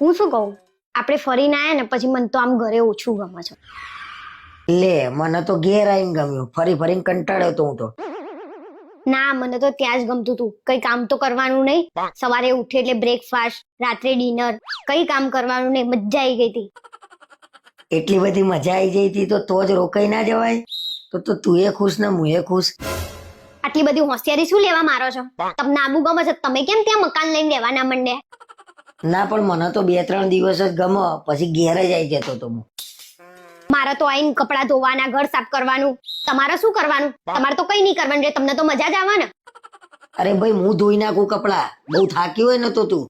હું શું કહું? આપણે ફરીને આયા ને પછી મને તો આમ ઘરે ઓછું ગમે છે. લે મને તો ઘેર આવીને ગમ્યું. ફરી ફરીને કંટાળ્યો તો હું તો. ના મને તો ત્યાં જ ગમતું હતું. કઈ કામ તો કરવાનું નહીં. સવારે ઉઠે એટલે બ્રેકફાસ્ટ રાત્રે ડિનર કઈ કામ કરવાનું નહીં. મજા આવી ગઈ હતી. એટલી બધી મજા આવી ગઈ હતી તો તો જ રોકાઈ ના જવાય? તો તો તું એ ખુશ ને હું એ ખુશ. આટલી બધી હોશિયારી શું લેવા મારો છો? તમને આબુ ગમે છે? તમે કેમ ત્યાં મકાન લઈને રહેવાના મંડ્યા ના પણ મને તો બે ત્રણ દિવસ જ ગમો. પછી ઘેરે જ આવી જતો તો હું. મારે તો આઈને કપડાં ધોવાના ઘર સાફ કરવાનું. તમારે શું કરવાનું? તમારે તો કઈ નહીં કરવાનું તમને તો મજા જ આવવાના અરે ભાઈ હું ધોઈ નાખું કપડા. બહુ થાકી હોય ને તો તું.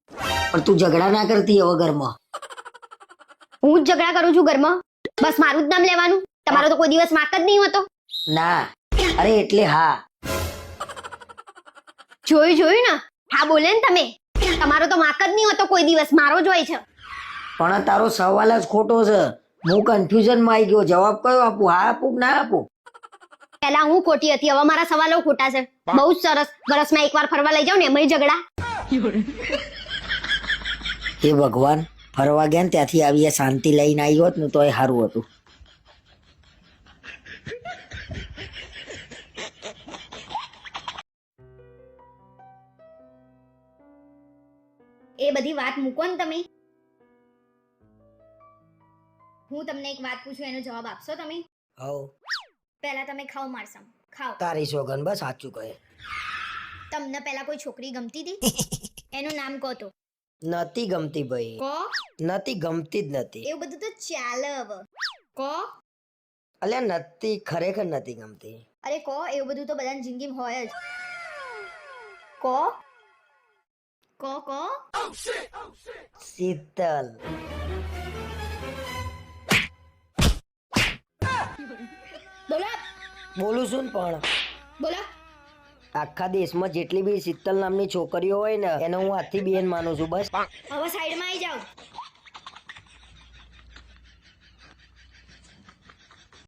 પણ તું ઝઘડા ના કરતી હવે ઘરમાં. હું જ ઝઘડા કરું છું ઘરમાં. બસ મારું જ નામ લેવાનું. તમારો તો કોઈ દિવસ વાંક જ નહીં હોતો. ના. અરે એટલે હા. જોયું જોયું ને? હા બોલે ને તમે. તમારો તો વાંક જ નહીં હોતો કોઈ દિવસ. મારો જ હોય છે. પણ તારો સવાલ જ ખોટો છે. હું કન્ફ્યુઝનમાં આવી ગયો. જવાબ કયો આપું? હા આપું ના આપું? પહેલા હું ખોટી હતી. હવે મારા સવાલો ખોટા છે. બહુ જ સરસ. વરસમાં એકવાર ફરવા લઈ જાવ ને એમાં ઝઘડા. હે ભગવાન ફરવા ગયા ને ત્યાંથી આવીએ શાંતિ લઈને આવી હોત ને તો એ સારું હતું. એ બધી વાત મૂકો ને તમે. હું તમને એક વાત પૂછું એનો જવાબ આપશો તમે? હવ પહેલા તમે ખાઓ મારસમ ખાઓ. તારી સોગન બસ સાચું કહે. તમને પહેલા કોઈ છોકરી ગમતી હતી? એનું નામ કહો તો. નથી ગમતી ભાઈ. કહો. નથી ગમતી જ નથી. એવું બધું તો ચાલે હવે. કહો. અલ્યા નથી ખરેખર નથી ગમતી. અરે કહો એવું બધું તો બધાની જિંદગીમાં હોય જ. કહો. કહો શીતલ બોલો બોલું છું ને પણ. બોલો આખા દેશમાં જેટલી બી શીતલ નામની છોકરીઓ હોય ને એને હું હાથથી બેન માનું છું બસ. હવે સાઈડમાં આવી જાઓ.